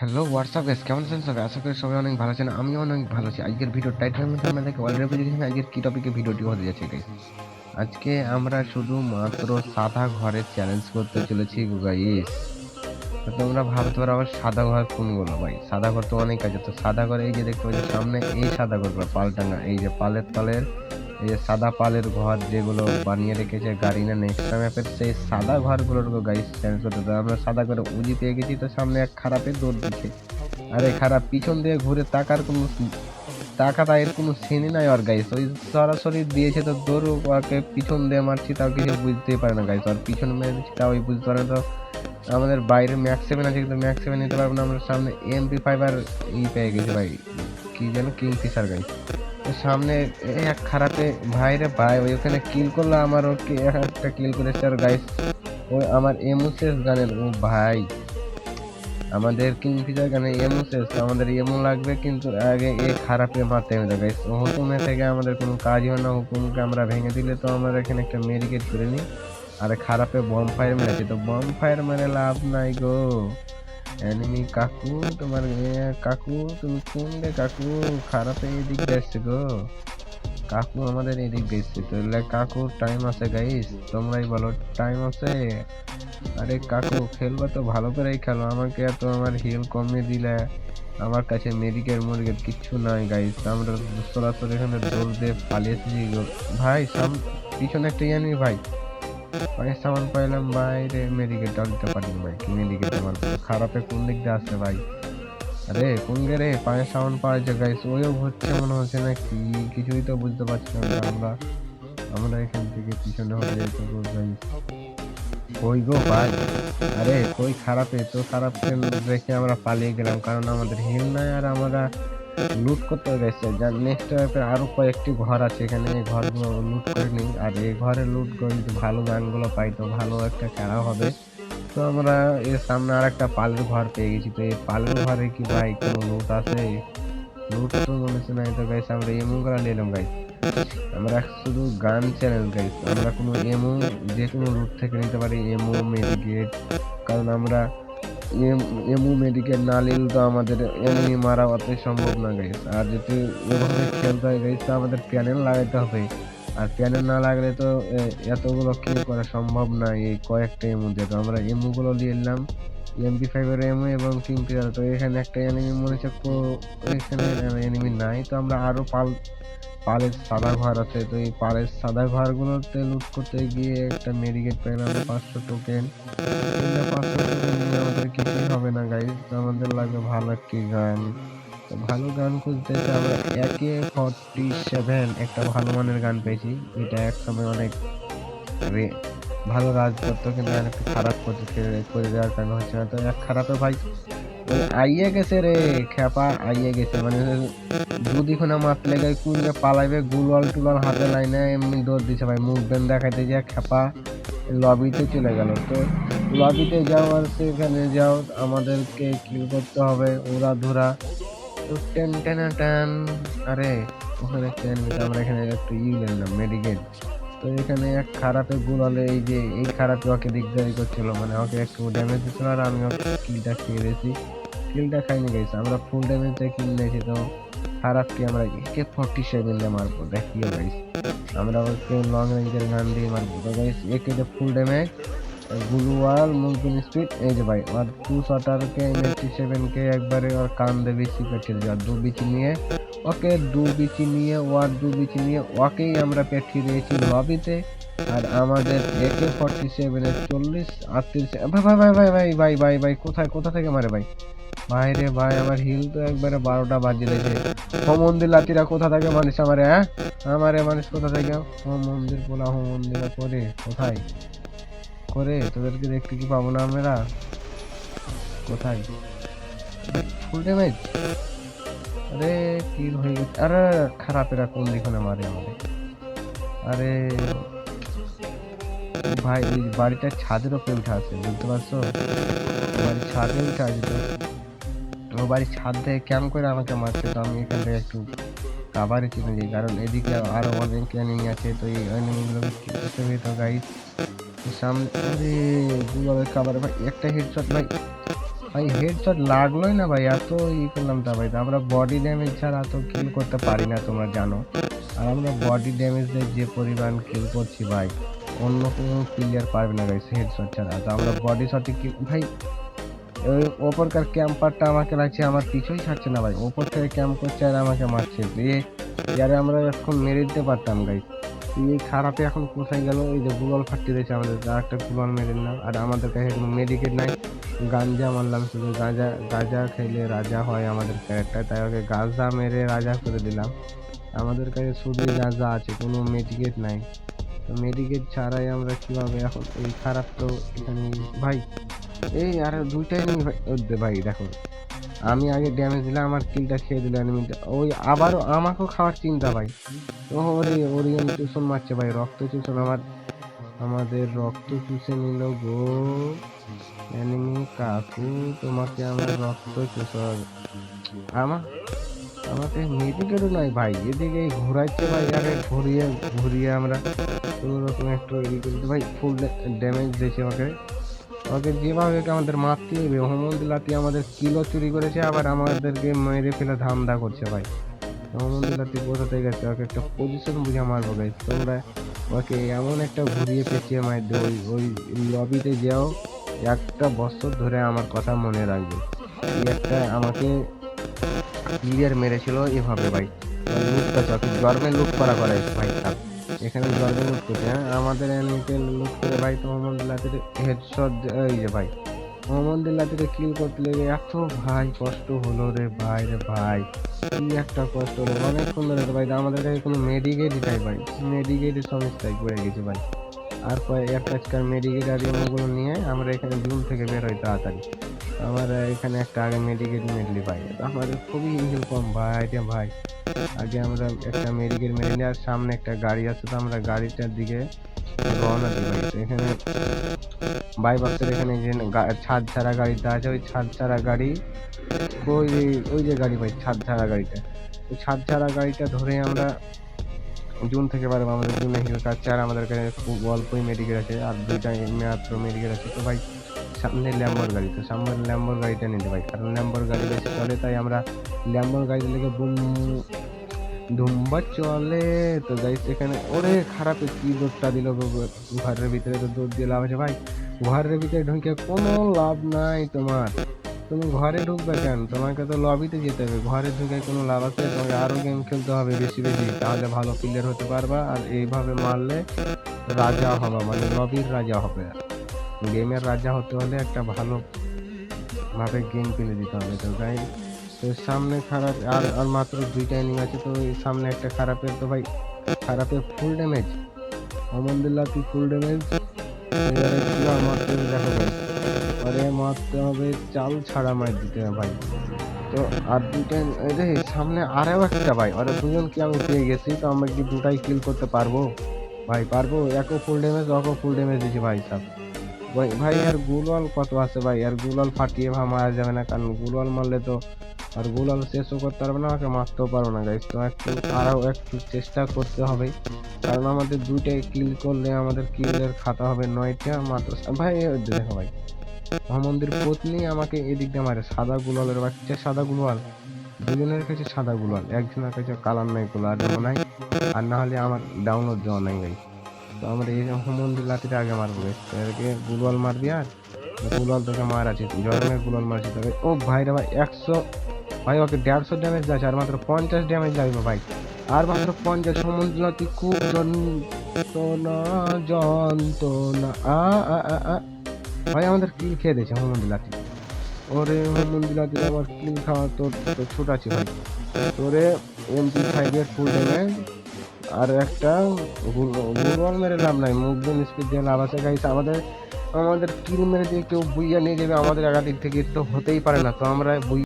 Hello WhatsApp guys কেমন আছেন সবাই? আশা করি সবাই অনেক ভালো আছেন, আমিও অনেক ভালো আছি। আজকের ভিডিও টাইটেলের মধ্যে আপনাদেরকে অলরেডি বুঝে আজকের কী টপিকে ভিডিওটি হতে যাচ্ছে গাইস আজকে আমরা শুধু মাত্র সাদা ঘরে চ্যালেঞ্জ করতে চলেছি গাইস তো তোমরা ভাবতে পারো আবার সাদা ঘর কোনগুলো, ভাই? সাদা ঘর তো অনেক আছে। তো সাদা ঘর এই যে দেখতে পাচ্ছি, সামনে এই সাদা ঘরগুলো পালটাঙ্গা এই যে পালের তলের এই যে সাদা পালের ঘর যেগুলো বানিয়ে রেখেছে গাড়ি না নেক্সট ম্যাপের সেই সাদা ঘরগুলোর গাইস চ্যালেঞ্জ করতে তো আমরা সাদা করে উজি পেয়ে গেছি তো সামনে এক খারাপের দৌড় দিচ্ছে। আরে খারাপ, পিছন দিয়ে ঘুরে তাকার কোনো তাকাটা এর কোনো সিনই নাই আর গাইস ওই সরাসরি দিয়েছে তো দৌড়, ওকে পিছন দিয়ে মারছি, তাও কিছু বুঝতেই পারে না গাইস আর পিছন মেরেছি তাও ওই বুঝতে পারে তো আমাদের বাইরে ম্যাক্স সেভেন আছে কিন্তু ম্যাক্স সেভেন নিতে পারব না। আমরা সামনে এমপি ফাইভ আর ই পেয়ে গেছি ভাই। কি যেন কিং ফিশার গাইস সামনে এক খারাপে ভাই রে ভাই, ওই ওখানে কিল করল আমার ওকে একটা কিল করেছে আর গাইস ওই আমার এমোসেস গানের ও ভাই। আমাদের কিং ফিচার গানে তো আমাদের এমু লাগবে কিন্তু আগে এ খারাপে মারতে হবে। গাইস হুকুমে থেকে আমাদের কোনো কাজ হয় না, হুকুমকে আমরা ভেঙে দিলে তো আমরা এখানে একটা মেডিকেট করে নিই। আর খারাপে বম ফায়ার মেরেছে, তো বম ফায়ার মেরে লাভ নাই গো। এনিমি কাকু তোমার কাকু তুমি কোন রে কাকু খারাপ এদিক যাচ্ছে গো। কাকু আমাদের এদিক গেছে তো এলে কাকু টাইম আছে গাইস তোমরাই বলো টাইম আছে? আরে কাকু খেলবা তো, ভালো করেই খেলো। আমাকে এত আমার হিল কমিয়ে দিলে, আমার কাছে মেডিকেল মুরগের কিচ্ছু নাই গাইস আমরা সরাসরি এখানে দৌড় দিয়ে পালিয়েছি। ভাই, সাম পিছনে একটা জানি ভাই। ভাই সামান পাইলাম বাইরে মেডিকেলটাও দিতে পারিনি ভাই। কি মেডিকেল আমার খারাপে কোন দিক দিয়ে আসছে ভাই? আরে, কোন গে রে? পায়ে সামান পাওয়া যায় গাইস ওইও হচ্ছে মনে হচ্ছে না কি? কিছুই তো বুঝতে পারছি না আমরা। আমরা এখান থেকে পিছনে গাইস কই গো ভাই? আরে, কই খারাপে? তো খারাপ রেখে আমরা পালিয়ে গেলাম, কারণ আমাদের হিল নাই আর আমরা লুট করতে গেছে। যার নেক্সট টাইপের আরও কয়েকটি ঘর আছে, এখানে এই ঘরগুলো লুট করে নিই। আর এই ঘরে লুট করে যদি ভালো গানগুলো পাই, তো ভালো একটা খেলা হবে। তো আমরা এর সামনে আর একটা পালের ঘর পেয়ে গেছি। তো এই পালের ঘরে কি ভাই কোনো লুট আছে? লুট তো হচ্ছে না তো গাইস আমরা এমন করে নিলাম গাইস আমরা শুধু গান চ্যানেল গাইস আমরা কোনো এমও যে কোনো রুট থেকে নিতে পারি এমও মেডিকেট কারণ আমরা এমও মেডিকেল না নিলে তো আমাদের এমনি মারা অত সম্ভব না গাইস আর যদি এভাবে খেলতে হয় গাইস তো আমাদের প্যানেল লাগাইতে হবে। আর প্যানেল না লাগলে তো এতগুলো কিল করা সম্ভব না এই কয়েকটা এমও দিয়ে তো আমরা এমওগুলো নিয়ে এলাম এমপি ফাইভের এমও এবং কিং প্লেয়ার তো এখানে একটা এনিমি মনে হচ্ছে কো- এখানে এনিমি নাই, তো আমরা আরও পাল পালের সাদা ঘর আছে। তো এই পালের সাদা ঘরগুলোতে লুট করতে গিয়ে একটা মেডিকেট পেলাম, পাঁচশো টোকেন পাঁচশো ভালো একটি গান। তো ভালো গান খুঁজতে আমরা একে ফর্টি সেভেন একটা ভালো মানের গান পেয়েছি। এটা এক সময় অনেক ভালো রাজ করতো কিন্তু একটু খারাপ করতে করে দেওয়ার কারণে হচ্ছে না। তো এক খারাপে ভাই। আইয়ে গেছে রে খেপা আইয়ে গেছে। মানে যদি কোনো মারলে গাই কুইলে পালাইবে গুলওয়াল টুলাল হাতে লাইনে এমনি দৌড় দিছে ভাই। মুখ বেন দেখাইতে যা খেপা লবিতে চলে গেল। তো লবিতে যাও আর সেখানে যাও, আমাদেরকে কি করতে হবে ওরা ধরা তো টেন টেন টেন, আরে, ওখানে টেন, আমরা এখানে একটু ই নিলাম মেডিকেল তো এখানে এক খারাপে গুলালে এই যে, এই খারাপে ওকে দিকদারি করছিল মানে ওকে একটু ড্যামেজ দিচ্ছিল আর আমি ওকে কিলটা খেয়ে দিয়েছি। স্কিলটা খাইনি গেছে আমরা ফুল ড্যামেজ দিয়ে কিল নিয়েছি তো খারাপ কি আমরা কে ফর্টি সেভেন দিয়ে মারবো? দেখিও গাইস আমরা ওকে লং রেঞ্জের গান দিয়ে মারবো। তো গাইস একে যে ফুল ড্যামেজ গুলুয়াল, মুলকিন স্পিড এই যে ভাই, আর টু শটারকে ইলেকট্রিক সেভেনকে একবারে ওর কান দিয়ে বিচি পেটিয়ে আর দু বিচি নিয়ে, ওকে দু বিচি নিয়ে ওয়ার দু বিচি নিয়ে, ওকেই আমরা পেটিয়ে দিয়েছি লবিতে। আর আমাদের একে ফর্টি সেভেনের চল্লিশ, আটত্রিশ, ভাই ভাই ভাই ভাই ভাই ভাই ভাই, কোথায়, কোথা থেকে মারে ভাই? ভাই রে ভাই, আমার হিল তো একবারে বারোটা বাজে দিয়েছে হোম মন্দির লাতিরা কোথা থেকে মানুষ আমারে হ্যাঁ? আমারে মানুষ কোথা থেকে? বলা হোম মন্দির করে, কোথায়? করে, তোদেরকে দেখতে কি পাবো না আমরা? কোথায়? ফুল ড্যামেজ আরে কি হয়ে গেছে। আরে, খারাপেরা কোন দিকে মারে আমাদের আরে, ভাই বাড়িটার ছাদের উপরে উঠে আছে, বুঝতে পারছ? বাড়ির ছাদে উঠে আছে। ও বাড়ির ছাদ দিয়ে ক্যাম্প করে আমাকে মারছে, তো আমি এখান থেকে একটু কাভারে চলে যাই কারণ এদিকে আরও অনেক এনিমি আছে, তো এই এনিমিগুলোকে করতে হবে তো গাইস সামনে গুগলের কাভারে ভাই, একটা হেডশট ভাই। ভাই হেডশট লাগলোই না, ভাই, এত ই করলাম তা, ভাই। আমরা বডি ড্যামেজ ছাড়া তো কিল করতে পারি না, তোমরা জানো। আর আমরা বডি ড্যামেজ দিয়ে যে পরিমাণ কিল করছি, ভাই, অন্য কোনো প্লেয়ার পারবে না গাইস হেডশট ছাড়া। তো আমরা বডি শটে কিল ভাই ওই ওপরকার ক্যাম্পারটা আমাকে লাগছে, আমার পিছুই ছাড়ছে না ভাই। ওপর থেকে ক্যাম্প করছে আর আমাকে মারছে। দিয়ে যারে আমরা এখন মেরে দিতে পারতাম গাইস এই খারাপে এখন কোথায় গেল? এই যে গুগল ফাটিয়ে দিয়েছে আমাদের, আর একটা গুগল মেরে নিলাম আর আমাদের কাছে কোনো মেডিকেট নাই। গাঞ্জা মারলাম শুধু। গাঁজা গাঁজা খেলে রাজা হয় আমাদের ক্যারেক্টার তাই ওকে গাঁজা মেরে রাজা করে দিলাম। আমাদের কাছে শুধু গাঁজা আছে, কোনো মেডিকেট নাই। তো মেডিকেট ছাড়াই আমরা কীভাবে এখন এই খারাপ তো এখানে ভাই এই আর দুইটাই ভাই দেখো। আমি আগে ড্যামেজ দিলাম, আমার কিলটা খেয়ে দিল এনিমিটা ওই আবারও আমাকেও খাওয়ার চিন্তা ভাই। ওরে ওরিয়ন চুষণ মারছে ভাই, রক্ত চুষণ। আমার আমাদের রক্ত চুষে নিল গো। এনিমি কাকু, তোমাকে আমার রক্ত চুষণ। আমার আমাকে মেডিকেলও নাই ভাই, এদিকে ঘোরাচ্ছে ভাই, আরে ঘুরিয়ে ঘুরিয়ে আমরা কোনো রকম একটু ভাই ফুল ড্যামেজ দিয়েছে ওকে ওকে যেভাবে আমাদের মারতে হবে? হোমন্দ লাতি আমাদের কিলো চুরি করেছে, আবার আমাদেরকে মেরে ফেলে ধান্দা করছে ভাই। হোমন্দ লাতি কোথা গেছে, ওকে একটা পজিশন বুঝে মারবো গাইজ তোমরা ওকে এমন একটা ঘুরিয়ে পেঁচিয়ে মার ওই ওই লবিতে যাও, একটা বছর ধরে আমার কথা মনে রাখবে। একটা আমাকে ক্লিয়ার মেরেছিল এভাবে ভাই। লুটটা চকে জর্মে লুট করা করে ভাই। এখানে লুট করছে হ্যাঁ? আমাদের এনিকে লুট করে ভাই তো মোহাম্মদ লাতির হেডশট এই যে ভাই মোহাম্মদ লাতিরে কিল করতে লেগে এত ভাই কষ্ট হলো রে ভাই রে ভাই, কি একটা কষ্ট হলো। ধরে তো ভাই, আমাদের কাছে কোনো মেডিকেটই নাই ভাই মেডিকেটের সমস্যায় পড়ে গেছে ভাই। আর কয়েক একটা মেডিকেট আর নিয়ে আমরা এখানে জুন থেকে বের হই তাড়াতাড়ি। আমার এখানে একটা আগে মেডিকেল মেডলি ভাই আমাদের খুবই ইঞ্জিন কম ভাই রে ভাই। আগে আমরা একটা মেডিকেল নিই আর সামনে একটা গাড়ি আছে, তো আমরা গাড়িটার দিকে রওনা দিই ভাই। তো এখানে বাইবাক্সের এখানে যে ছাদ ছাড়া গাড়িটা আছে, ওই ছাদ ছাড়া গাড়ি, ওই যে- ওই যে গাড়ি ভাই, ছাদ ছাড়া গাড়িটা। ওই ছাদ ছাড়া গাড়িটা ধরে আমরা জুন থেকে পারব আমাদের জুনে হিল কাছে আর আমাদের কাছে খুব অল্পই মেডিকেল আছে, আর দুইটা মাত্র মেডিকেল আছে। তো ভাই সামনে ল্যাম্বর গাড়ি তো সামনে ল্যাম্বর গাড়িটা নিতে ভাই কারণ ল্যাম্বর গাড়ি বেশি চলে, তাই আমরা ল্যাম্বর গাড়ি লেগে বুম ধুম্বা চলে। তো গাইস এখানে ওরে খারাপ কি দৌড়টা দিল। ঘরের ভিতরে তো দৌড় দিয়ে লাভ আছে ভাই। ঘরের ভিতরে ঢুকে কোনো লাভ নাই তোমার। তুমি ঘরে ঢুকবে কেন? তোমাকে তো লবিতে যেতে হবে। ঘরে ঢুকে কোনো লাভ আছে? তোমাকে আরও গেম খেলতে হবে বেশি বেশি। তাহলে ভালো প্লেয়ার হতে পারবা, আর এইভাবে মারলে রাজা হবা মানে লবির রাজা হবে। গেমের রাজা হতে হলে একটা ভালো ভাবে গেম পেলে দিতে হবে তো গাই তো সামনে খারাপ, আর আর মাত্র দুইটা ইনিং আছে, তো সামনে একটা খারাপের তো ভাই, খারাপের ফুল ড্যামেজ আলহামদুলিল্লাহ তুই ফুল ড্যামেজ এবারে মারতে আরে মারতে হবে, চাল ছাড়া মার দিতে হবে ভাই। তো আর দুইটা রে সামনে আরও একটা ভাই ওরা দুজনকে আমি পেয়ে গেছি, তো আমরা কি দুটাই কিল করতে পারব? ভাই পারব একও ফুল ড্যামেজ অকও ফুল ড্যামেজ দিচ্ছি ভাই সব। ভাই ভাই, আর গুলওয়াল কত আছে ভাই? আর গুলওয়াল ফাটিয়ে ভা মারা যাবে না কারণ গুলওয়াল মারলে তো আর গুলওয়াল শেষও করতে পারবে না, আমাকে মারতেও পারব না গাইস তো একটু, আরও একটু চেষ্টা করতে হবে। কারণ আমাদের দুইটাই কিল করলে আমাদের কিলের খাতা হবে নয়টা মাত্র। ভাই দেখো ভাই, মহামন্দির পত্নী আমাকে এদিক দিয়ে মারে, সাদা গুলালের বাচ্চা, সাদা গুলাল। দুজনের কাছে সাদা গুলাল, একজনের কাছে কালার নাই গুলাল নাই, আর না হলে আমার ডাউনলোড দেওয়া নাই ভাই তো আমরা এই হোমন্দির লাঠিটা আগে মারবো। তো এরকে গুলাল মারবি আর? গুলাল তোকে মার আছে জন্মের গুলাল মারছি তবে ও ভাই রে ভাই, একশো ভাই, ওকে দেড়শো ড্যামেজ যাচ্ছে আর মাত্র পঞ্চাশ ড্যামেজ লাগবে ভাই। আর মাত্র পঞ্চাশ সমুদ্র লাঠি খুব যন্ত্রণা যন্ত্রণা। আ আ আ আ। ভাই, আমাদের কিল খেয়ে দিয়েছে লাঠি। ওরে মোহাম্মদ লাঠি আমার কিল খাওয়া তোর তো ছোট আছে ভাই। তোরে এমপি ফাইভের ফুল ড্যামেজ আর একটা গুলওয়াল মেরে লাভ নাই। মুখদিন স্পিড দিয়ে লাভ আছে গাইছে আমাদের আমাদের কিল মেরে দিয়ে কেউ বুইয়া নিয়ে যাবে আমাদের একাধিক থেকে, তো হতেই পারে না। তো আমরা বুই